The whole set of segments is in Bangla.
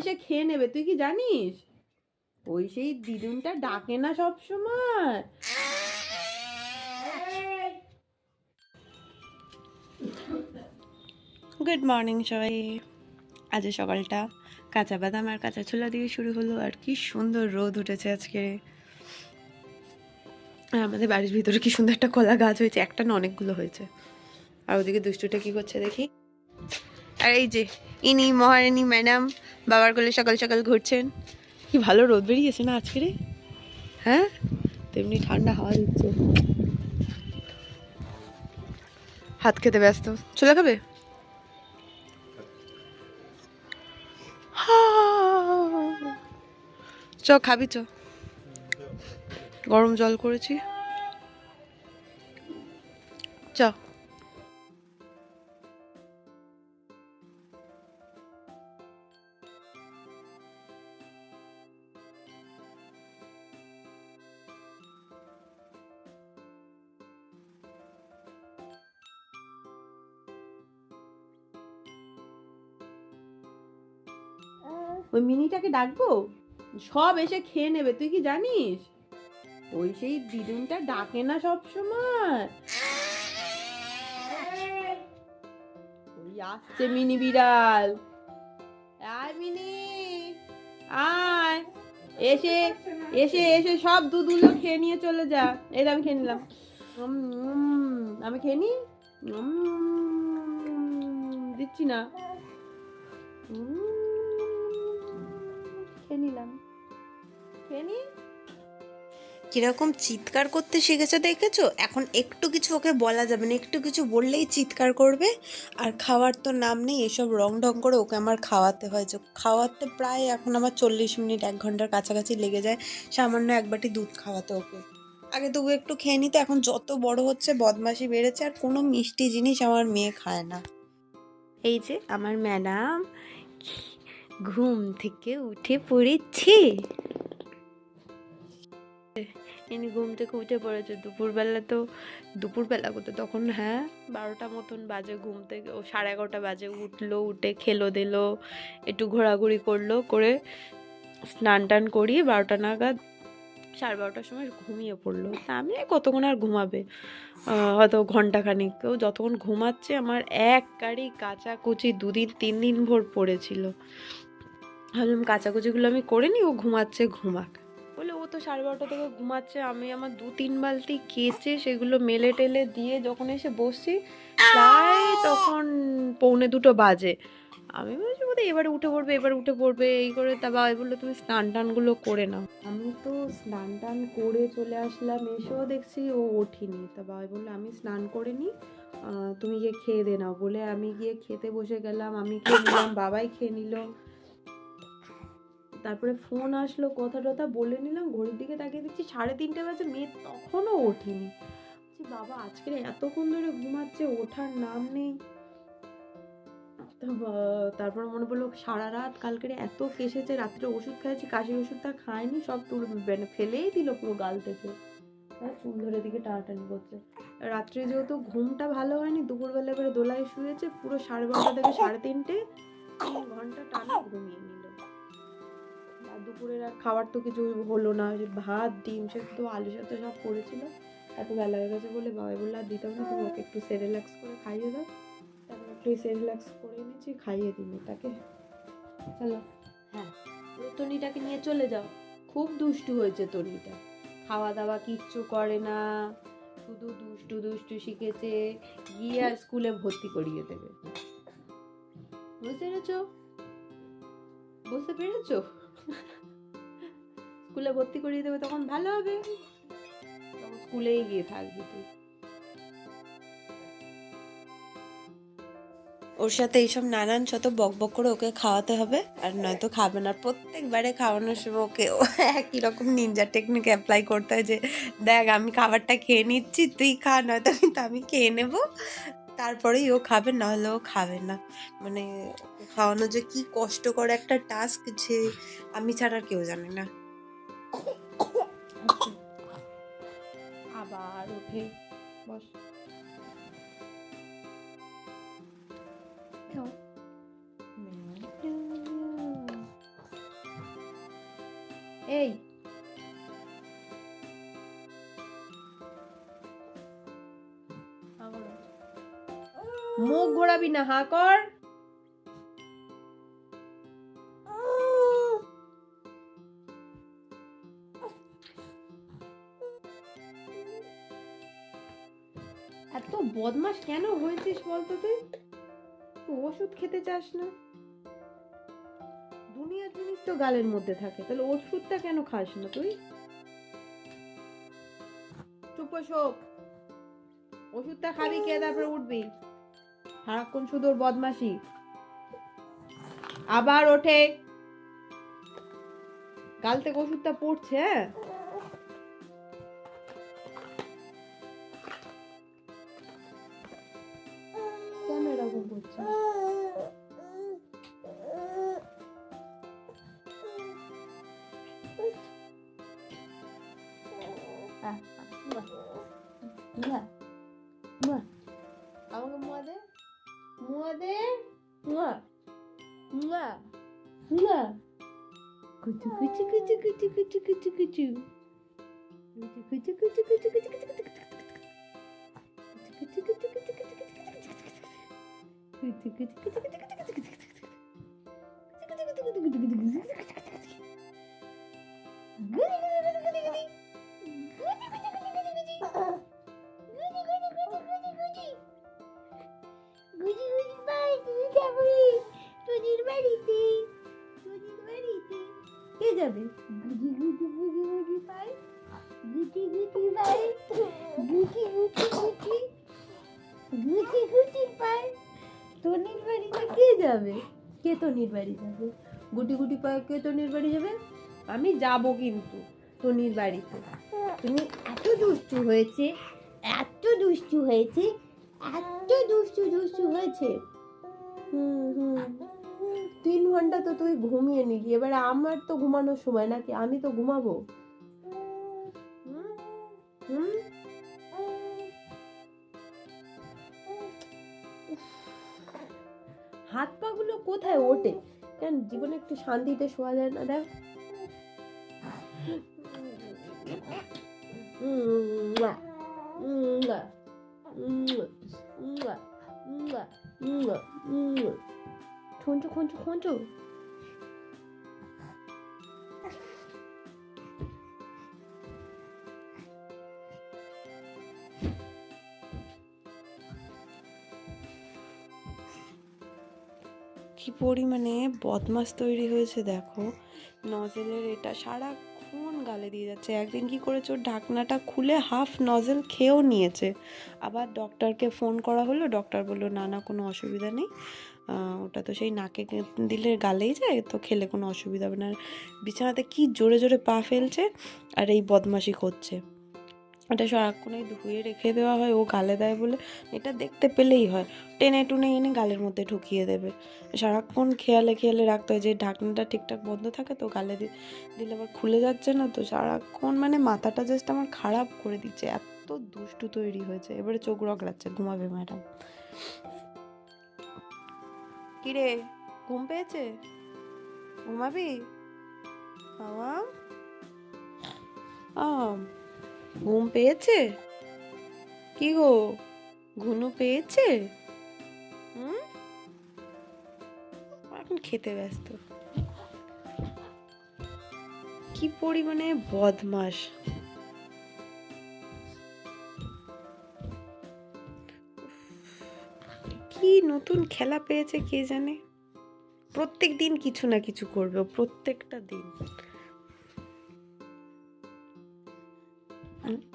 এসে খেয়ে নেবে, তুই কি জানিস? ওই সেই দিদুনটা ডাকে না সব সময়। গুড মর্নিং সবাই। আজ সকালটা কাঁচা বাদাম আর কাঁচা ছোলা দিয়ে শুরু হলো, আর কি সুন্দর রোদ উঠেছে আজকে। আমাদের বাড়ির ভিতরে কি সুন্দর একটা কলা গাছ হয়েছে, একটা না অনেকগুলো হয়েছে। আর ওদিকে দুষ্টুটা কি করছে দেখি? আর এই যে, ইনি মহারানী ম্যাডাম বাবার কোলে সকাল সকাল ঘুরছেন। কি ভালো রোদ বেরিয়েছে না আজকে রে? হ্যাঁ? তেমনি ঠান্ডা হাওয়া দিচ্ছে। হাত খেতে ব্যস্ত। চলে খাবে? চ খাবি চ। গরম জল করেছি। চ। ওই ডাকবো? সব এসে খেয়ে নেবে তুই কি জানিস? ওই সেই দিদুনটা ডাকে না সব সময় ওই আসছে মিনি বিড়াল। আয় মিনি আয়। এসে এসে এসে সব দুধগুলো খেয়ে নিয়ে চলে যা। এই আমি খেয়ে নিলাম। আমি খেয়ে নি? দিচ্ছি না। উম, কীরকম চিৎকার করতে শিখেছে দেখেছ? এখন একটু কিছু ওকে বলা যাবে না, একটু কিছু বললেই চিৎকার করবে। আর খাওয়ার তো নাম নেই, এসব রং ঢং করে ওকে আমার খাওয়াতে হয়। যে খাওয়াতে প্রায় এখন আমার চল্লিশ মিনিট, এক ঘণ্টার কাছাকাছি লেগে যায়, সামান্য এক বাটি দুধ খাওয়াতে ওকে। আগে তবু একটু খেয়ে নিতে, এখন যত বড় হচ্ছে বদমাশি বেড়েছে, আর কোনো মিষ্টি জিনিস আমার মেয়ে খায় না। এই যে আমার ম্যাডাম, ঘুম থেকে উঠে পড়েছে। ইনি ঘুম থেকে উঠে পড়েছে। দুপুরবেলা তো, দুপুরবেলা করতে তখন হ্যাঁ বারোটা মতন বাজে ঘুম থেকে, ও সাড়ে এগারোটা বাজে উঠল, উঠে খেলো দিলো, একটু ঘোরাঘুরি করল, করে স্নান টান করিয়ে বারোটা নাগাদ সাড়ে বারোটার সময় ঘুমিয়ে পড়ল। তা আমি কতক্ষণ আর ঘুমাবে? হয়তো ঘন্টাখানিক। ও যতক্ষণ ঘুমাচ্ছে আমার এক গাড়ি কাচাকুচি দুদিন, তিন দিন ভোর পড়েছিল। ভাবলাম কাচাকুচিগুলো আমি করে নিই ও ঘুমাচ্ছে, ঘুমাক। বলে ও তো সাড়ে বারোটা থেকে ঘুমাচ্ছে আমি আমার দু তিন বালতি কেচে সেগুলো মেলে টেলে দিয়ে যখন এসে বসছি প্রায় তখন পৌনে দুটো বাজে। আমি বলছি বোধহয় এবারে উঠে পড়বে এবার উঠে পড়বে। এই করে তা বাবা বলল তুমি স্নান টানগুলো করে নাও। আমি তো স্নান টান করে চলে আসলাম এসেও দেখছি ও ওঠিনি। তা বাবা বলল আমি স্নান করে নিই তুমি গিয়ে খেয়ে দে নাও। বলে আমি গিয়ে খেতে বসে গেলাম আমি খেয়ে নিলাম বাবাই খেয়ে নিল। তারপরে ফোন আসলো কথা টথা বলে নিলাম, ঘড়ির দিকে তাকিয়ে দেখছি সাড়ে তিনটে বাজে, মেয়ে তখনও ওঠেনি। বাবা, আজকে এতক্ষণ ধরে ঘুমাচ্ছে, ওঠার নাম নেই। তারপর মনে পড়ল, সারা রাত কালকের এত কেসেছে, রাত্রে ওষুধ খাইছি কাশির ওষুধটা খায়নি সব তুল মানে ফেলেই দিল পুরো গাল থেকে। আর চুল ধরে দিকে টানাটানি করছে। রাত্রে যেহেতু ঘুমটা ভালো হয়নি, দুপুরবেলা করে দোলায় শুয়েছে, পুরো সাড়ে বারোটা থেকে সাড়ে তিনটে, তিন ঘণ্টা টানা ঘুমিয়ে নিল। আর দুপুরের আর খাবার তো কিছু হলো না ভাত, ডিম সেদ্ধ আলু সেদ্ধ সব করেছিল। এত বেলা হয়ে গেছে বলে বাবাই বলল, আর দিতাম না, তুমি ওকে একটু সেরেলাক্স করে খাইয়ে দাও। তারপর একটু সেরেলাক্স করে এনেছি, খাইয়ে দিন তাকে চলো। হ্যাঁ তনিটাকে নিয়ে চলে যাও। খুব দুষ্টু হয়েছে তনিটা। খাওয়া দাওয়া কিচ্ছু করে না, শুধু দুষ্টু দুষ্টু শিখেছে, গিয়ে আর স্কুলে ভর্তি করিয়ে দেবে। বুঝতে পেরেছ? বুঝতে পেরেছ? স্কুলে ভর্তি করিয়ে দেবে তখন ভালো হবে। তখন স্কুলেই গিয়ে থাকবি তুই। ওর সাথে এইসব নানান শত বক বক করে ওকে খাওয়াতে হবে, আর নয়তো খাবে না। প্রত্যেকবারে খাওয়ানোর সময় ওকে একই রকম নিনজা টেকনিক অ্যাপ্লাই করতে হয় যে, দেখ, আমি খাবারটা খেয়ে নিচ্ছি, তুই খা, নয়তো আমি খেয়ে নেব। তারপরেই ও খাবে, নাহলে ও খাবে না। মানে খাওয়ানো যে কি কষ্টকর একটা টাস্ক যে আমি ছাড়া কেউ জানে না। আবার উঠে বস। ঘোরাবি না, হা, কর। এত বদমাস কেন হয়েছিস বলতো তুই? ওষুধ খেতে চাস না? দুনিয়ার জিনিস তো গালের মধ্যে থাকে, তাহলে ওষুধটা কেন খাস না তুই? চুপ শোক ওষুধটা খাবি কে তারপরে উঠবি। সারাক্ষণ শুধু ওর বদমাসি আবার ওঠে। কাল থেকে ওষুধটা পড়ছে হ্যাঁ? মুয়া। মুয়া দে মুয়া মুয়া মুয়া কুচু কুচু কুচু কুচু কুচু কুচু কুচু কুচু কুচু কুচু কুচু কুচু কুচু কে পাই গুটি গুটি বাড়িতে কে যাবে বাড়ি যাবে গুটি গুটি পায়। কে বাড়ি যাবে আমি যাব কিন্তু টনির বাড়িতে তুমি এত দুষ্টু হয়েছে এত দুষ্টু হয়েছে এত দুষ্টু দুষ্টু হয়েছে হুম হুম তিন ঘণ্টা তো তুই ঘুমিয়ে নিলি এবারে আমার তো ঘুমানোর সময় নাকি আমি তো ঘুমাবো হাত পা গুলো কোথায় ওঠে কেন জীবনে একটু শান্তিতে শোয়া যায় না দেখ মুয়া, খুঁজু খুঁজু খঞ্জু কি পরিমাণে বদমাস তৈরি হয়েছে দেখো। নজেলের এটা সারা গালে দিয়ে যাচ্ছে। একদিন কি করেছে? ওর ঢাকনাটা খুলে হাফ নজেল খেয়েও নিয়েছে। আবার ডক্টরকে ফোন করা হলো। ডক্টর বলল, না না, কোনো অসুবিধা নেই। ওটা তো সেই নাকে দিলে গালেই যায়, তো খেলে কোনো অসুবিধা হবে না। বিছানাতে কি জোরে জোরে পা ফেলছে, আর এই বদমাশি করছে। এটা সারাক্ষণই ধুয়ে রেখে দেওয়া হয় ও গালে দেয় বলে। এটা দেখতে পেলেই হয়। টেনে টুনে এনে গালের মধ্যে ঢুকিয়ে দেবে। সারাক্ষণ খেয়ালে খেয়ালে রাখতে হয় যে ঢাকনাটা ঠিকঠাক বন্ধ থাকে তো গালে দিলে আবার খুলে যাচ্ছে না তো সারাক্ষণ মানে মাথাটা জাস্ট আমার খারাপ করে দিচ্ছে। এত দুষ্টু তৈরি হয়েছে। এবারে চোখ রক রগড়াচ্ছে ঘুমাবে ম্যাডাম কিরে ঘুম পেয়েছে? ঘুমাবি? বাবা? আম, ঘুম পেয়েছে? কি গো ঘুনু পেয়েছে? এখন খেতে ব্যস্ত। কি পরিমাণে বদমাস কি নতুন খেলা পেয়েছে কে জানে? প্রত্যেক দিন কিছু না কিছু করবে, প্রত্যেকটা দিন।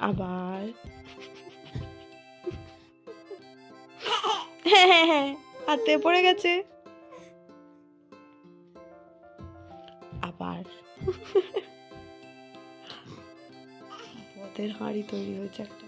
আবার। হ্যাঁ হ্যাঁ হ্যাঁ হাতে পড়ে গেছে। আবার। পদের হাঁড়ি তৈরি হয়েছে একটা।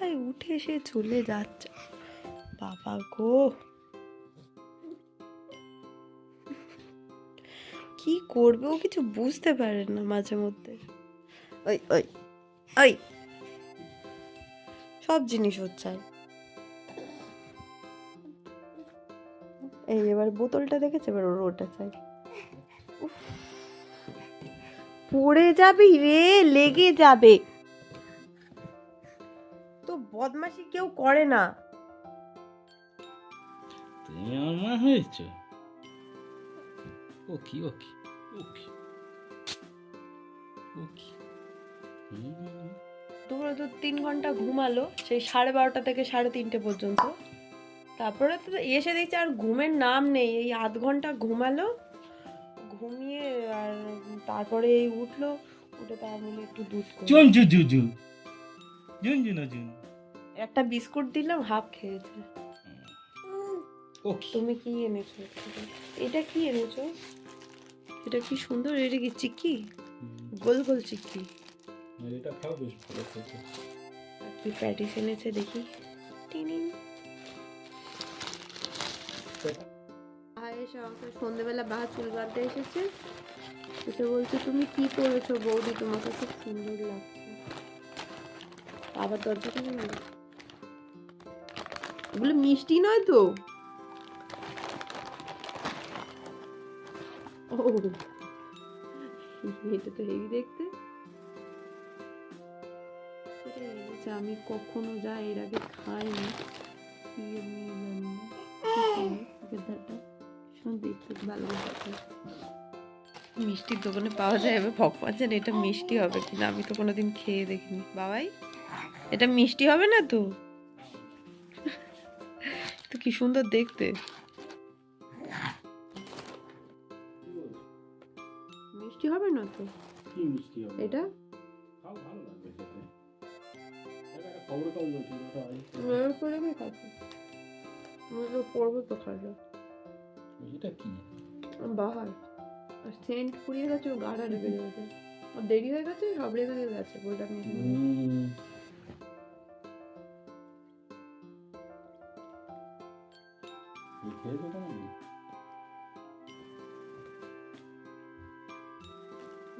কোথায় উঠে সে চলে যাচ্ছে? বাবা গো। কি করবে? ও কিছু বুঝতে পারে না মাঝে মধ্যে। ওই ওই ওই। সব জিনিস হচ্ছে এই এবার বোতলটা দেখেছে? এবার ওর ওটা চাই। পড়ে যাবি রে, লেগে যাবে। বদমাশি কেউ করে না। তুমি আমার মা হয়েছ? ও কি ও কি ও কি ও কি হুম, দুপুরে তো তিন ঘণ্টা ঘুমালো সেই সাড়ে বারোটা থেকে সাড়ে তিনটে পর্যন্ত। তারপরে তো এসে দেখছি আর ঘুমের নাম নেই এই আধ ঘণ্টা ঘুমালো ঘুমিয়ে আর তারপরে এই উঠল উঠে তার বলে একটু দুধ করে চুন জু জু জু জুন জুন। একটা বিস্কুট দিলাম হাফ খেয়েছে। ও তুমি কি এনেছো? এটা কি এনেছো? এটা কি সুন্দর এটা কি চিক্কি? গোল গোল চিক্কি। এটা খাও বেশ ভালো খেতে আর কি প্যাটিস এনেছে দেখি। টিনিং। এসে আমাকে সন্ধেবেলা বাহা চুল বাঁধতে এসেছে। এসে বলছে তুমি কি করেছ বৌদি? তোমাকে খুব সুন্দর লাগছে। আবার দরজা গেল। এগুলো মিষ্টি নয় তো? ও, এটা তো হেভি দেখতে। সেটাই আমি কখনো যা এর আগে খাইনি ভালো মিষ্টির দোকানে পাওয়া যায়, এবার ভগবান জানে এটা মিষ্টি হবে কিনা, আমি তো কোনোদিন খেয়ে দেখিনি। বাবাই, এটা মিষ্টি হবে না তো? কি সুন্দর দেখতে। মিষ্টি হবে না তো? কি মিষ্টি হবে? এটা? খাও ভালো লাগবে খেতে। তো পড়ব তো খাব এটা কি? বাহার আর সেন্ট পুড়িয়ে গেছে। আর দেরি হয়ে গেছে সব রেখে গেছে বইটা নিয়ে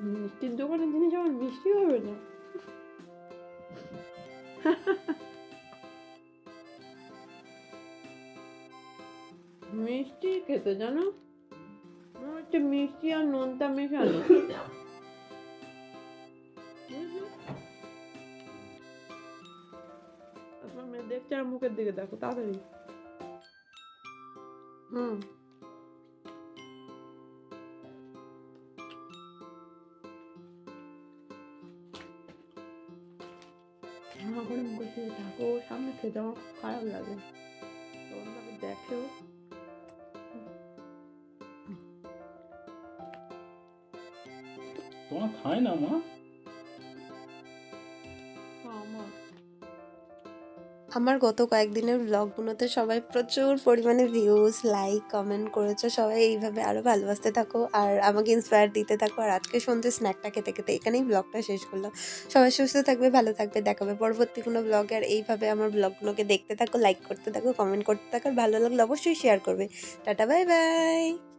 মিষ্টির দোকানের জিনিস আমার মিষ্টি হবে না মিষ্টি খেতে জানো মনে হচ্ছে মিষ্টি আর নোনতা মেশানো? দেখছে আর মুখের দিকে দেখো তাড়াতাড়ি হুম। আমার মুখের দিকে থাকো সামনে খেতে আমার খুব খারাপ লাগে। তাকে দেখেও তোমার খায় না মা? আমার গত কয়েকদিনের ব্লগগুলোতে সবাই প্রচুর পরিমাণে ভিউজ লাইক কমেন্ট করেছ। সবাই এইভাবে আরও ভালোবাসতে থাকো আর আমাকে ইন্সপায়ার দিতে থাকো। আর আজকে সন্ধ্যে স্ন্যাকটা খেতে খেতে এখানেই ব্লগটা শেষ করলাম সবাই সুস্থ থাকবে, ভালো থাকবে, দেখাবে পরবর্তী কোনো ব্লগে আর এইভাবে আমার ব্লগগুলোকে দেখতে থাকো লাইক করতে থাকো কমেন্ট করতে থাকো। আর ভালো লাগলে অবশ্যই শেয়ার করবে। Tata bye bye